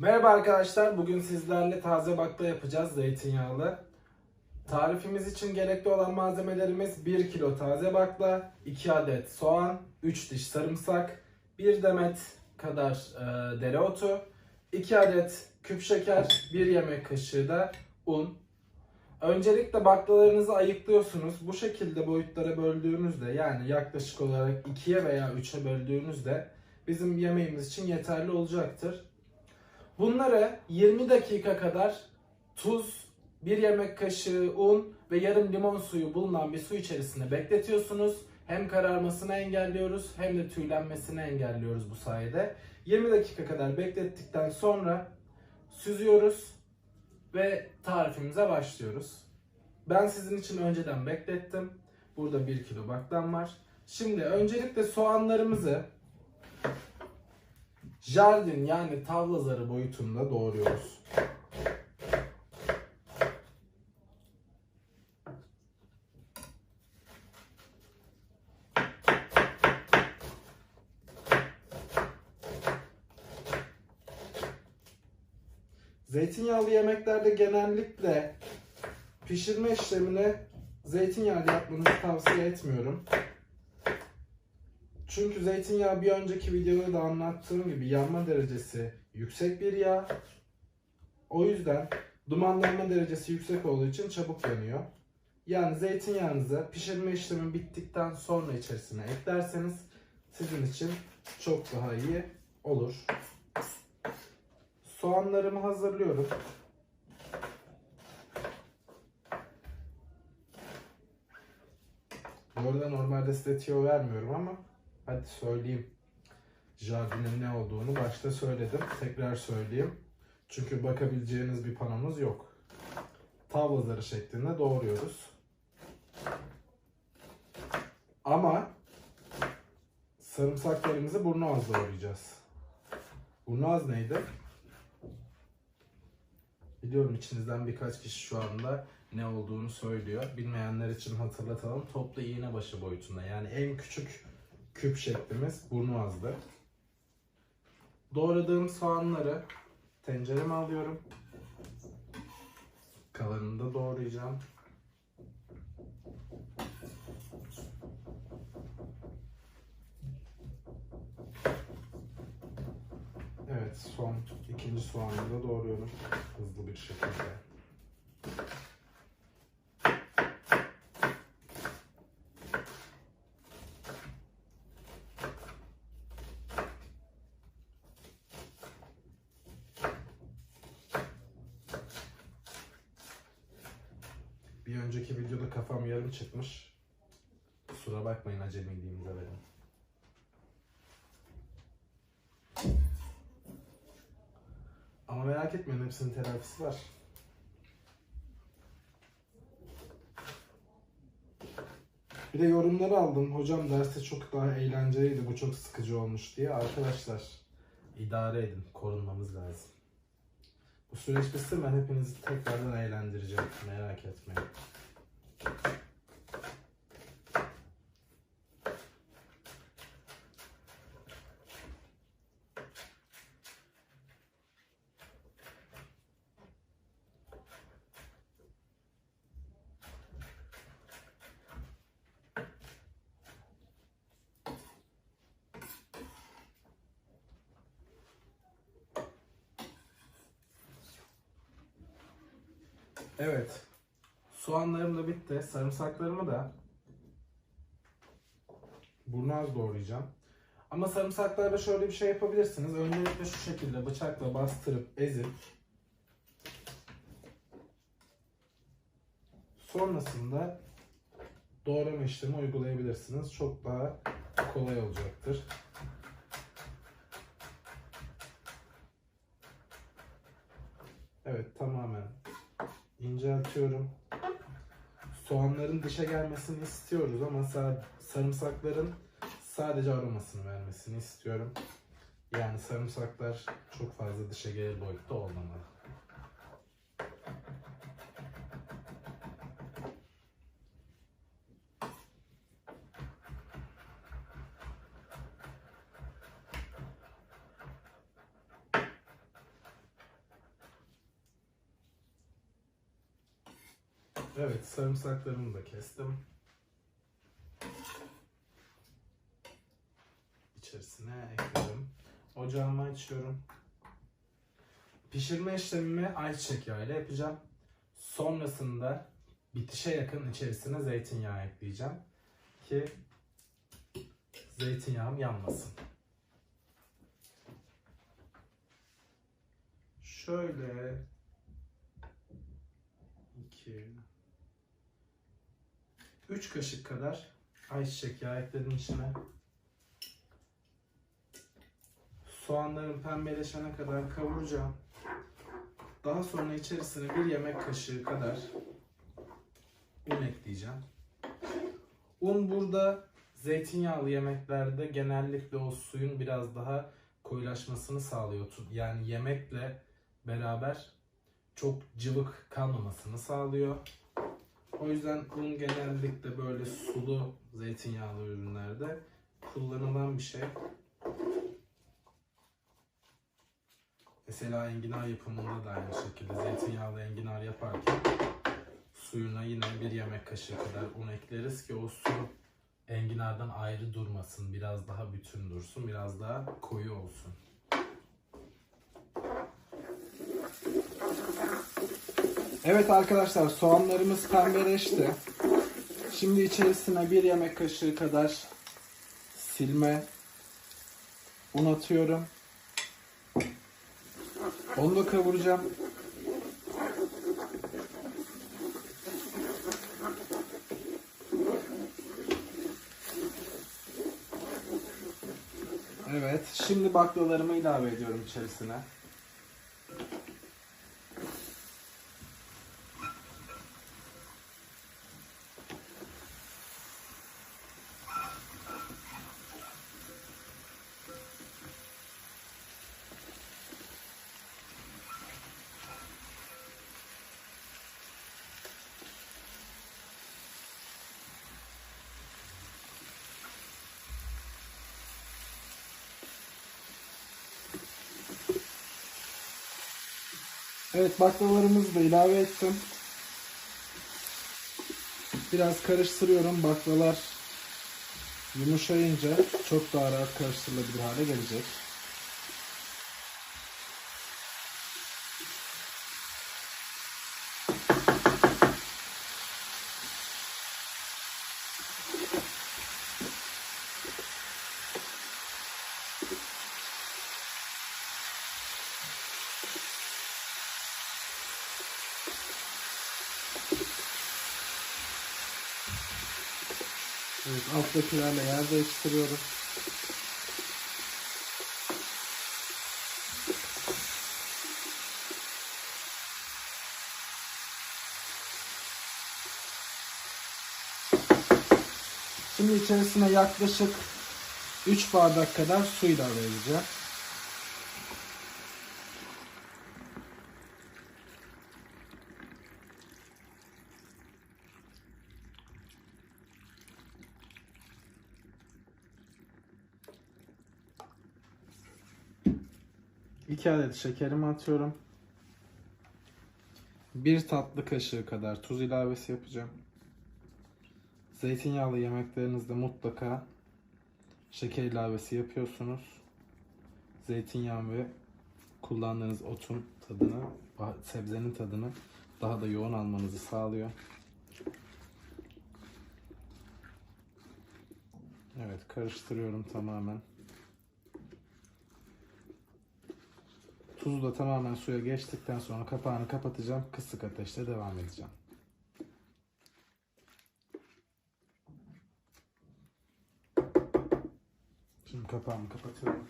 Merhaba arkadaşlar. Bugün sizlerle taze bakla yapacağız zeytinyağlı. Tarifimiz için gerekli olan malzemelerimiz 1 kilo taze bakla, 2 adet soğan, 3 diş sarımsak, 1 demet kadar e, dereotu, 2 adet küp şeker, 1 yemek kaşığı da un. Öncelikle baklalarınızı ayıklıyorsunuz. Bu şekilde boyutlara böldüğünüzde yani yaklaşık olarak 2'ye veya 3'e böldüğünüzde bizim yemeğimiz için yeterli olacaktır. Bunları 20 dakika kadar tuz, 1 yemek kaşığı un ve yarım limon suyu bulunan bir su içerisinde bekletiyorsunuz. Hem kararmasını engelliyoruz hem de tüylenmesini engelliyoruz bu sayede. 20 dakika kadar beklettikten sonra süzüyoruz ve tarifimize başlıyoruz. Ben sizin için önceden beklettim. Burada 1 kilo baklam var. Şimdi öncelikle soğanlarımızı jardin yani tavla zarı boyutunda doğruyoruz. Zeytinyağlı yemeklerde genellikle pişirme işlemini zeytinyağlı yapmanızı tavsiye etmiyorum. Çünkü zeytinyağı bir önceki videoda da anlattığım gibi yanma derecesi yüksek bir yağ. O yüzden dumanlanma derecesi yüksek olduğu için çabuk yanıyor. Yani zeytinyağınızı pişirme işlemi bittikten sonra içerisine eklerseniz sizin için çok daha iyi olur. Soğanlarımı hazırlıyorum. Bu arada normalde size tiyo vermiyorum ama hadi söyleyeyim. Jardinin ne olduğunu başta söyledim. Tekrar söyleyeyim. Çünkü bakabileceğiniz bir panomuz yok. Tavla zarı şeklinde doğruyoruz. Ama sarımsaklarımızı burnu az doğrayacağız. Burnu az neydi? Biliyorum içinizden birkaç kişi şu anda ne olduğunu söylüyor. Bilmeyenler için hatırlatalım. Toplu iğne başı boyutunda. Yani en küçük küp şeklimiz burnu azdı. Doğradığım soğanları tencereme alıyorum. Kalanını da doğrayacağım. Evet, son ikinci soğanı da doğruyorum hızlı bir şekilde. Bir önceki videoda kafam yarım çıkmış. Kusura bakmayın acemiliğimize benim. Ama merak etmeyin hepsinin telafisi var. Bir de yorumları aldım. Hocam derste çok daha eğlenceliydi. Bu çok sıkıcı olmuş diye. Arkadaşlar idare edin. Korunmamız lazım. Bu süreç bitsin ben hepinizi tekrardan eğlendireceğim. Merak etmeyin. Evet. Soğanlarım da bitti. Sarımsaklarımı da burnu az doğrayacağım. Ama sarımsaklarda şöyle bir şey yapabilirsiniz. Öncelikle şu şekilde bıçakla bastırıp ezip sonrasında doğrama işlemi uygulayabilirsiniz. Çok daha kolay olacaktır. Evet tamamen inceltiyorum. Soğanların dışa gelmesini istiyoruz ama sa- sarımsakların sadece aromasını vermesini istiyorum. Yani sarımsaklar çok fazla dışa gelir boyutta olmamalı. Evet sarımsaklarımı da kestim. İçerisine ekledim. Ocağımı açıyorum. Pişirme işlemimi ayçiçek yağı ile yapacağım. Sonrasında bitişe yakın içerisine zeytinyağı ekleyeceğim. Ki zeytinyağım yanmasın. Şöyle 2 3 kaşık kadar ayçiçek yağı ekledim içine. Soğanların pembeleşene kadar kavuracağım. Daha sonra içerisine bir yemek kaşığı kadar un ekleyeceğim. Un burada zeytinyağlı yemeklerde genellikle o suyun biraz daha koyulaşmasını sağlıyor. Yani yemekle beraber çok cıvık kalmamasını sağlıyor. O yüzden un genellikle böyle sulu zeytinyağlı ürünlerde kullanılan bir şey. Mesela enginar yapımında da aynı şekilde zeytinyağlı enginar yaparken suyuna yine bir yemek kaşığı kadar un ekleriz ki o su enginardan ayrı durmasın, biraz daha bütün dursun, biraz daha koyu olsun. Evet arkadaşlar soğanlarımız pembeleşti. Şimdi içerisine bir yemek kaşığı kadar silme un atıyorum. Onu da kavuracağım. Evet, şimdi baklalarımı ilave ediyorum içerisine. Evet baklavalarımızı da ilave ettim. Biraz karıştırıyorum. Baklalar yumuşayınca çok daha rahat karıştırılabilir hale gelecek. Evet, alttakilerle yer değiştiriyoruz. Şimdi içerisine yaklaşık 3 bardak kadar su ilave edeceğim. İki adet şekerimi atıyorum. Bir tatlı kaşığı kadar tuz ilavesi yapacağım. Zeytinyağlı yemeklerinizde mutlaka şeker ilavesi yapıyorsunuz. Zeytinyağı ve kullandığınız otun tadını, sebzenin tadını daha da yoğun almanızı sağlıyor. Evet karıştırıyorum tamamen. Tuzu da tamamen suya geçtikten sonra kapağını kapatacağım. Kısık ateşte devam edeceğim. Şimdi kapağımı kapatıyorum.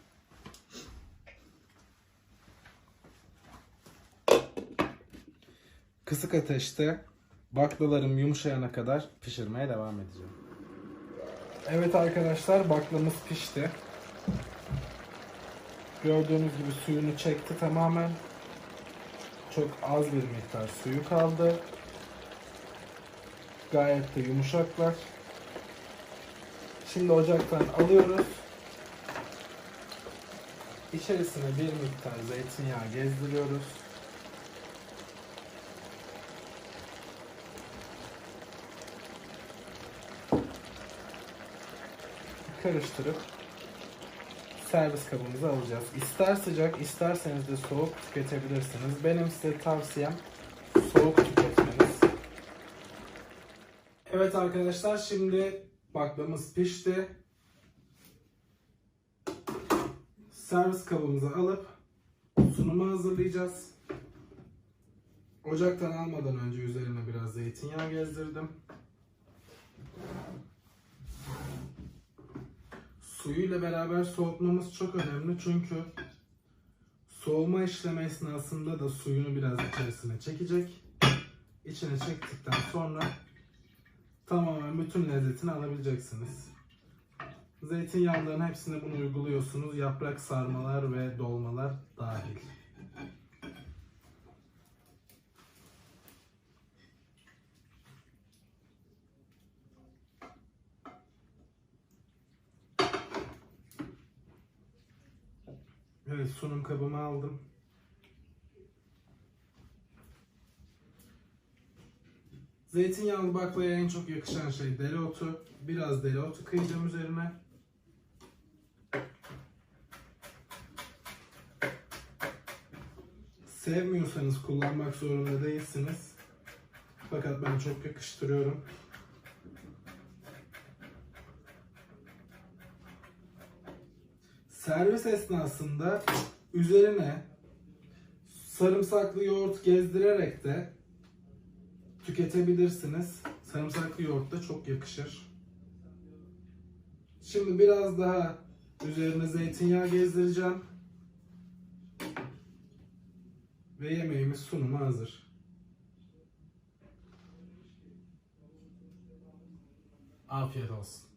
Kısık ateşte baklalarım yumuşayana kadar pişirmeye devam edeceğim. Evet arkadaşlar baklamız pişti. Gördüğünüz gibi suyunu çekti tamamen. Çok az bir miktar suyu kaldı. Gayet de yumuşaklar. Şimdi ocaktan alıyoruz. İçerisine bir miktar zeytinyağı gezdiriyoruz. Karıştırıp servis kabımıza alacağız. İster sıcak isterseniz de soğuk tüketebilirsiniz. Benim size tavsiyem soğuk tüketmeniz. Evet arkadaşlar şimdi baklamız pişti. Servis kabımıza alıp sunumu hazırlayacağız. Ocaktan almadan önce üzerine biraz zeytinyağı gezdirdim. Suyuyla beraber soğutmamız çok önemli çünkü soğuma işlemi esnasında da suyunu biraz içerisine çekecek. İçine çektikten sonra tamamen bütün lezzetini alabileceksiniz. Zeytinyağlarının hepsine bunu uyguluyorsunuz. Yaprak sarmalar ve dolmalar dahil. Sunum kabımı aldım. Zeytinyağlı baklavaya en çok yakışan şey dereotu. Biraz dereotu kıyacağım üzerine. Sevmiyorsanız kullanmak zorunda değilsiniz. Fakat ben çok yakıştırıyorum. Servis esnasında üzerine sarımsaklı yoğurt gezdirerek de tüketebilirsiniz. Sarımsaklı yoğurt da çok yakışır. Şimdi biraz daha üzerine zeytinyağı gezdireceğim. Ve yemeğimiz sunuma hazır. Afiyet olsun.